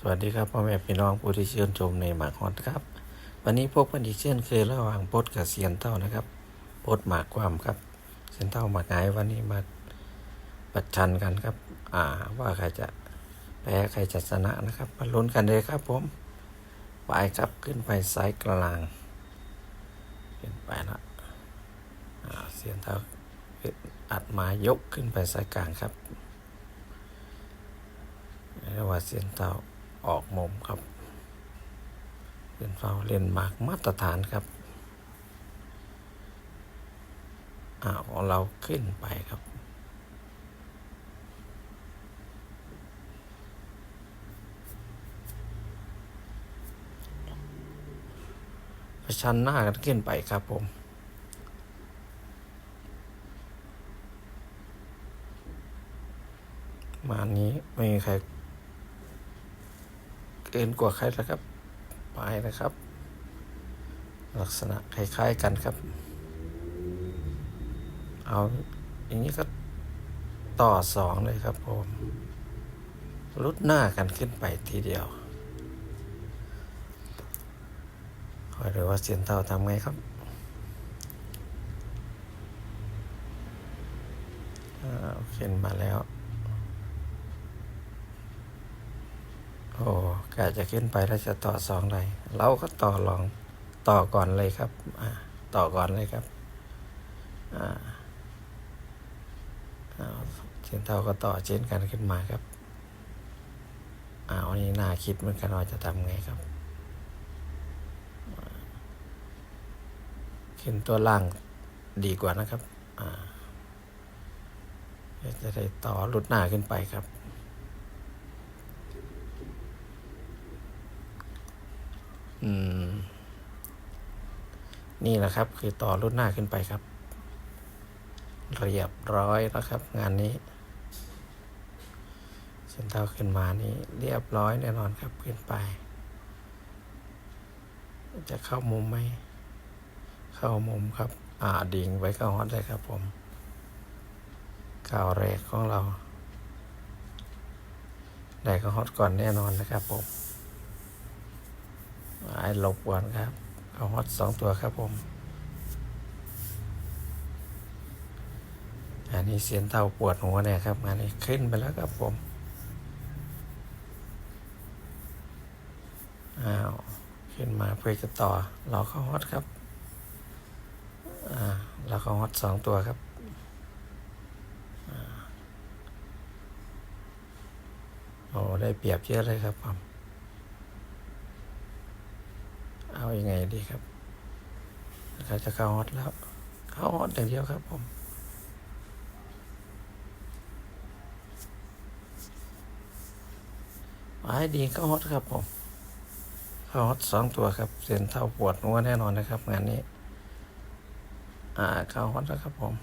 สวัสดีครับพ่อแม่พี่น้องผู้ที่เชื่นชมในหมากฮอตครับ วันนี้พบกันอีกเช่นเคยระหว่างโพดกับเซียนเต้านะครับโพดหมากความครับเซียนเต้าหมากหงวันนี้มาประชันกันครับ อ่าว่าใครจะแพ้ใครจะชนะนะครับมาลุ้นกันเลยครับผมไปครับขึ้นไปสายกลางขึ้นไปละอ่าเซียนเต้าอัดมายกขึ้นไปสายกลางครับเรียกว่าเสียนเต้า ออกมุมครับเสียนเฝ้าเล่นมาร์กมาตรฐานครับอ่าของเราขึ้นไปครับประชันหน้ากันขึ้นไปครับผม มานี้ไม่มีใคร กินกว่าใครแล้วครับไปนะครับ ลักษณะคล้ายๆกันครับ เอาอย่างนี้ก็ต่อสองเลยครับผมรุดหน้ากันขึ้นไปทีเดียวคอยดูว่าเสียนเท่าทำไงครับอ่าขึ้นมาแล้ว โอ้กะจะขึ้นไปแล้วจะต่อสองเลยเราก็ต่อลองต่อก่อนเลยครับอ่าต่อก่อนเลยครับอ่าเอาเช่นเท่าก็ต่อเช่นกันขึ้นมาครับอ้าวอันนี้น่าคิดเหมือนกันว่าจะทำไงครับ ขึ้นตัวล่างดีกว่านะครับอ่าจะได้ต่อรุดหน้าขึ้นไปครับ อืม นี่แหละครับ คือต่อรุ่นหน้าขึ้นไปครับ เรียบร้อยแล้วครับ งานนี้เส้นเท้าขึ้นมานี่เรียบร้อยแน่นอนครับขึ้นไป จะเข้ามุมไหม เข้ามุมครับ อ่าดิ่งไว้เข้าฮอตเลยครับผมข่าวแรกของเรา ได้เข้าฮอตก่อนแน่นอนนะครับผม ไอ้หลบก่อนครับ เอาฮอตสองตัวครับผม อันนี้เสียนเท่าปวดหัวเนี่ยครับ งานนี้ขึ้นไปแล้วครับผม อ้าว ขึ้นมาเพื่อจะต่อเราเข้าฮอตครับ อ่าเราเข้าฮอตสองตัวครับโอ้ได้เปรียบเยอะเลยครับผม เอาอ ยังไงดีครับเขาจะเข้าฮอตแล้วเข้าฮอตอย่างเดียวครับผมหมายดีเข้าฮอตครับผมเข้าฮอตสองตัวครับเส้นเท่าปวดหัวแน่นอนนะครับ งานนี้ อ่าเข้าฮอตแล้วครับผม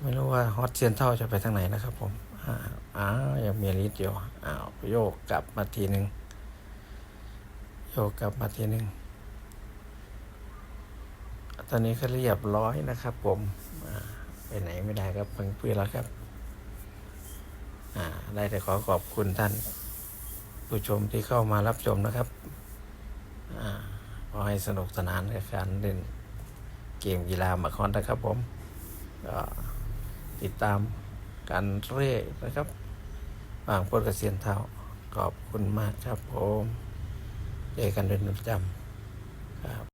ไม่รู้ว่าฮอตเส้นเท่าจะไปทางไหนนะครับผม อ้าวยังมีลิดอยู่ อ้าวโยกกลับมาทีหนึ่ง โยกกลับมาทีหนึ่งตอนนี้ก็เรียบร้อยนะครับผมไปไหนไม่ได้ครับเพิ่งเพื่อแล้วครับได้แต่ขอขอบคุณท่าน ผู้ชมที่เข้ามารับชมนะครับขอให้สนุกสนานกับการเล่นเกมกีฬาหมากฮอนนะครับผมก็ติดตามการเร่นะครับบางพดกระเซียนเท่าขอบคุณมากครับผม เจอกันเป็นประจำครับ